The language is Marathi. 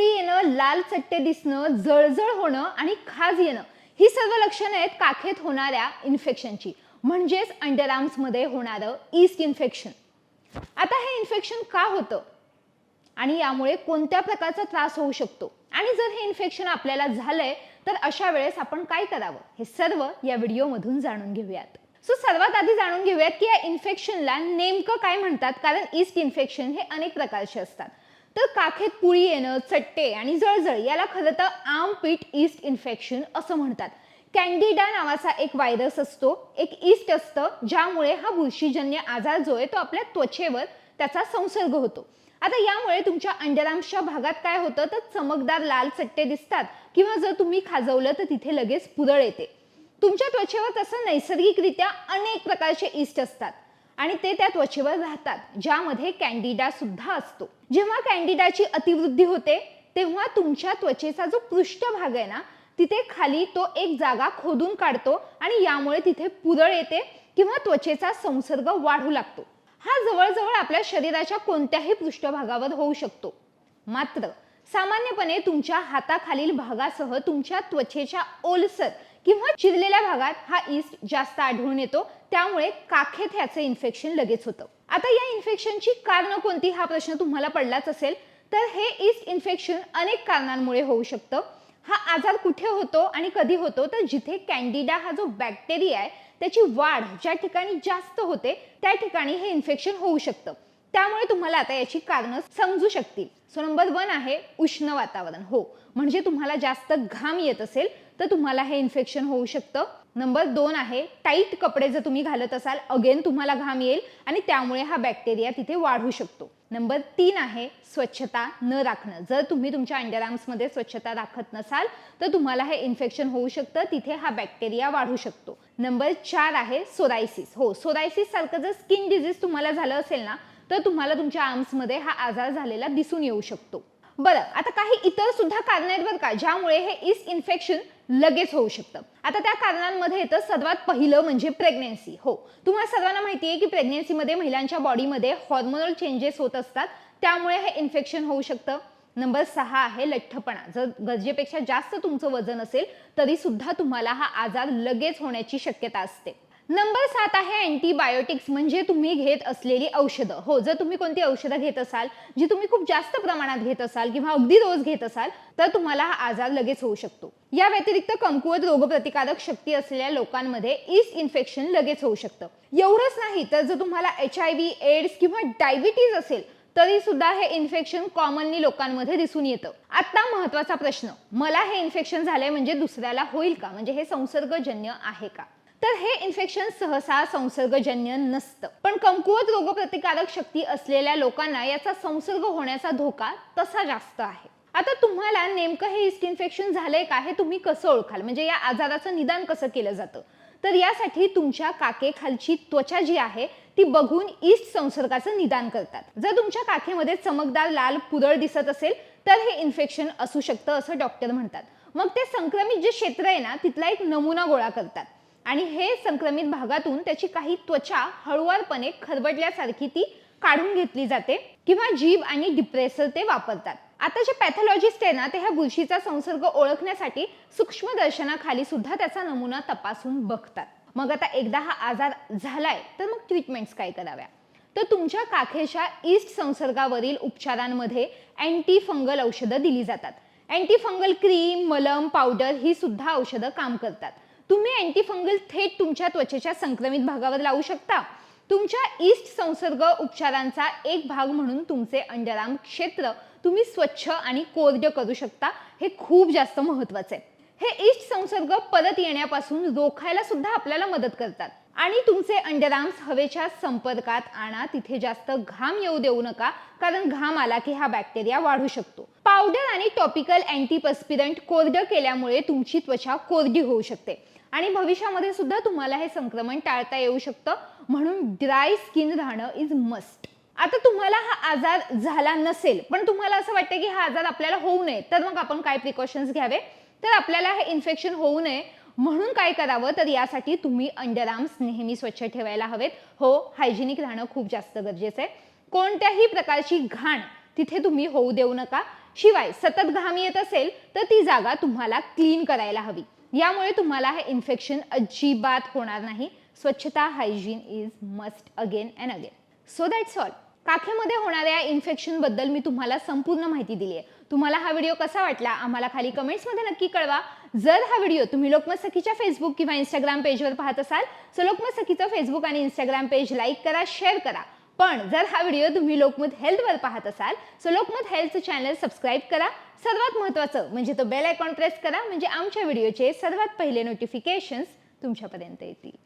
पुळी येणं लाल चट्टे दिसणं जळजळ होणं आणि खाज येणं ही सर्व लक्षणं आहेत काखेत होणाऱ्या इन्फेक्शनची म्हणजेच अंडरआर्म्समध्ये होणारं ईस्ट इन्फेक्शन आता हे इन्फेक्शन का होतं? आणि यामुळे कोणत्या प्रकारचा त्रास होऊ शकतो? आणि जर हे इन्फेक्शन आपल्याला झालंय तर अशा वेळेस आपण काय करावं? हे सर्व या व्हिडिओमधून जाणून घेऊयात. सो सर्वात आधी जाणून घेऊयात की या इन्फेक्शनला नेमकं काय म्हणतात? कारण ईस्ट इन्फेक्शन हे अनेक प्रकारचे असतात. तर काखेत पुळी येणं चट्टे आणि जळजळ याला खरं तर आम पीठ ईस्ट इन्फेक्शन असं म्हणतात. कॅन्डिडा नावाचा एक व्हायरस असतो एक ईस्ट असतं ज्यामुळे हा बुरशीजन्य आजार जो आहे तो आपल्या त्वचेवर त्याचा संसर्ग होतो. आता यामुळे तुमच्या अंडरआर्म्सच्या भागात काय होतं? तर चमकदार लाल चट्टे दिसतात किंवा जर तुम्ही खाजवलं तर तिथे लगेच पुरळ येते. तुमच्या त्वचेवर तसं नैसर्गिकरित्या अनेक प्रकारचे ईस्ट असतात. आणि ते त्या त्वचेवर राहतात ज्यामध्ये कॅन्डिडा सुद्धा असतो. जेव्हा कॅन्डिडाची अतिवृद्धी होते तेव्हा तुमच्या त्वचेचा जो पृष्ठभाग आहे ना तिथे खाली तो एक जागा खोदून काढतो आणि यामुळे तिथे पुरळ येते किंवा त्वचेचा संसर्ग वाढू लागतो. हा जवळजवळ आपल्या शरीराच्या कोणत्याही पृष्ठभागावर होऊ शकतो. मात्र सामान्यपणे तुमच्या हाताखालील भागासह तुमच्या त्वचेच्या ओलसर किंवा चिरलेल्या भागात हा ईस्ट जास्त आढळून येतो त्यामुळे काखेत ह्याचं इन्फेक्शन लगेच होतं. आता या इन्फेक्शनची कारणं कोणती? हा प्रश्न तुम्हाला पडलाच असेल. तर हे ईस्ट इन्फेक्शन अनेक कारणांमुळे होऊ शकतं. हा आजार कुठे होतो आणि कधी होतो? तर जिथे कॅन्डिडा हा जो बॅक्टेरिया आहे त्याची वाढ ज्या ठिकाणी जास्त होते त्या ठिकाणी हे इन्फेक्शन होऊ शकतं. त्यामुळे तुम्हाला आता याची कारणं समजू शकतील. सो नंबर वन आहे उष्ण वातावरण. हो म्हणजे तुम्हाला जास्त घाम येत असेल तर तुम्हाला हे इन्फेक्शन होऊ शकतं. नंबर दोन आहे टाईट कपडे जर तुम्ही घालत असाल अगेन तुम्हाला घाम येईल आणि त्यामुळे हा बॅक्टेरिया तिथे वाढू शकतो. नंबर तीन आहे स्वच्छता न राखणं. जर तुम्ही तुमच्या अंडरआर्म्समध्ये स्वच्छता राखत नसाल तर तुम्हाला हे इन्फेक्शन होऊ शकतं तिथे हा बॅक्टेरिया वाढू शकतो. नंबर चार आहे सोरायसिस हो सोरायसिस सारखं जर स्किन डिझीज तुम्हाला झालं असेल ना तर तुम्हाला तुमच्या आर्म्समध्ये हा आजार झालेला दिसून येऊ शकतो. बरं आता काही इतर सुद्धा कारण आहेत बरं का ज्यामुळे हे इस इन्फेक्शन लगेच होऊ शकतं. आता त्या कारणांमध्ये येतं सर्वात पहिलं म्हणजे प्रेग्नेन्सी. हो तुम्हाला सर्वांना माहिती आहे की प्रेग्नेन्सीमध्ये महिलांच्या बॉडीमध्ये हॉर्मोनल चेंजेस होत असतात. त्यामुळे हे इन्फेक्शन होऊ शकतं. नंबर सहा आहे लठ्ठपणा. जर गरजेपेक्षा जास्त तुमचं वजन असेल तरी सुद्धा तुम्हाला हा आजार लगेच होण्याची शक्यता असते. नंबर सात आहे अँटीबायोटिक्स म्हणजे तुम्ही घेत असलेली औषधं. हो जर तुम्ही कोणती औषधं घेत असाल जी तुम्ही खूप जास्त प्रमाणात घेत असाल किंवा अगदी रोज घेत असाल तर तुम्हाला हा आजार लगेच होऊ शकतो. या व्यतिरिक्त कमकुवत रोगप्रतिकारक शक्ती असलेल्या लोकांमध्ये ईस्ट इन्फेक्शन लगेच होऊ शकतं. एवढंच नाही तर जर तुम्हाला एच आय व्ही एड्स किंवा डायबिटीज असेल तरी सुद्धा हे इन्फेक्शन कॉमनली लोकांमध्ये दिसून येतं. आता महत्त्वाचा प्रश्न मला हे इन्फेक्शन झालंय म्हणजे दुसऱ्याला होईल का? म्हणजे हे संसर्गजन्य आहे का? तर हे इन्फेक्शन सहसा संसर्गजन्य नसतं. पण कमकुवत रोगप्रतिकारक शक्ती असलेल्या लोकांना याचा संसर्ग होण्याचा धोका तसा जास्त आहे. आता तुम्हाला नेमकं हे ईस्ट इन्फेक्शन झालंय का हे तुम्ही कसं ओळखाल? म्हणजे या आजाराचं निदान कसं केलं जातं? तर यासाठी तुमच्या काकेखालची त्वचा जी आहे ती बघून ईस्ट संसर्गाचं निदान करतात. जर तुमच्या काखेमध्ये चमकदार लाल पुरळ दिसत असेल तर हे इन्फेक्शन असू शकतं असं डॉक्टर म्हणतात. मग ते संक्रमित जे क्षेत्र आहे ना तिथला एक नमुना गोळा करतात. आणि हे संक्रमित भागातून त्याची काही त्वचा हळुवारपणे खरबडल्यासारखी ती काढून घेतली जाते किंवा जीभ आणि डिप्रेसर ते वापरतात. आता जे पॅथॉलॉजिस्ट आहे ना ते ह्या बुरशीचा संसर्ग ओळखण्यासाठी सूक्ष्मदर्शनाखाली सुद्धा त्याचा नमुना तपासून बघतात. मग आता एकदा हा आजार झालाय तर मग ट्रीटमेंट्स काय कराव्या? तर तुमच्या काखेच्या ईस्ट संसर्गावरील उपचारांमध्ये अँटी फंगल औषधं दिली जातात. अँटी फंगल क्रीम मलम पावडर ही सुद्धा औषधं काम करतात. तुम्ही अँटीफंगल थेट तुमच्या त्वचेच्या संक्रमित भागावर लावू शकता. तुमच्या ईस्ट संसर्ग उपचारांचा एक भाग म्हणून तुमचे अंडरआर्म क्षेत्र तुम्ही स्वच्छ आणि कोरडं करू शकता हे खूप जास्त महत्वाचं आहे. हे ईस्ट संसर्ग परत येण्यापासून रोखायला सुद्धा आपल्याला मदत करतात. आणि तुमचे अंडरआर्म्स हवेच्या संपर्कात आणा तिथे जास्त घाम येऊ देऊ नका कारण घाम आला की हा बॅक्टेरिया वाढू शकतो. पावडर आणि टॉपिकल अँटीपस्पिरंट कोरडं केल्यामुळे तुमची त्वचा कोरडी होऊ शकते. आणि भविष्यामध्ये सुद्धा तुम्हाला हे संक्रमण टाळता येऊ शकतं. म्हणून ड्राय स्किन राहणं इज मस्ट आता तुम्हाला हा आजार झाला नसेल पण तुम्हाला असं वाटतं की हा आजार आपल्याला होऊ नये तर मग आपण काय प्रिकॉशन्स घ्यावे? तर आपल्याला हे इन्फेक्शन होऊ नये. म्हणून काय करावं? तर यासाठी तुम्ही अंडरआर्म्स नेहमी स्वच्छ ठेवायला हवेत. हो हायजेनिक राहणं खूप जास्त गरजेचं आहे. कोणत्याही प्रकारची घाण तिथे तुम्ही होऊ देऊ नका. शिवाय सतत घाम येत असेल तर ती जागा तुम्हाला क्लीन करायला हवी. यामुळे तुम्हाला हे इन्फेक्शन अजिबात होणार नाही. स्वच्छता hygiene is must again and again so that's all काखेमध्ये होणाऱ्या इन्फेक्शनबद्दल मी तुम्हाला संपूर्ण माहिती दिली आहे. तुम्हाला हा व्हिडिओ कसा वाटला आम्हाला खाली कमेंट्समध्ये नक्की कळवा. जर हा व्हिडिओ तुम्ही लोकमत सखीच्या फेसबुक किंवा इंस्टाग्राम पेजवर पाहत असाल तर लोकमत सखीचं फेसबुक आणि इंस्टाग्राम पेज लाईक करा शेअर करा. पण जर हा व्हिडिओ तुम्ही लोकमत हेल्थवर पाहत असाल सो लोकमत हेल्थचं चॅनल सबस्क्राईब करा. सर्वात महत्त्वाचं म्हणजे तो बेल आयकॉन प्रेस करा म्हणजे आमच्या व्हिडिओचे सर्वात पहिले नोटिफिकेशन्स तुमच्यापर्यंत येतील.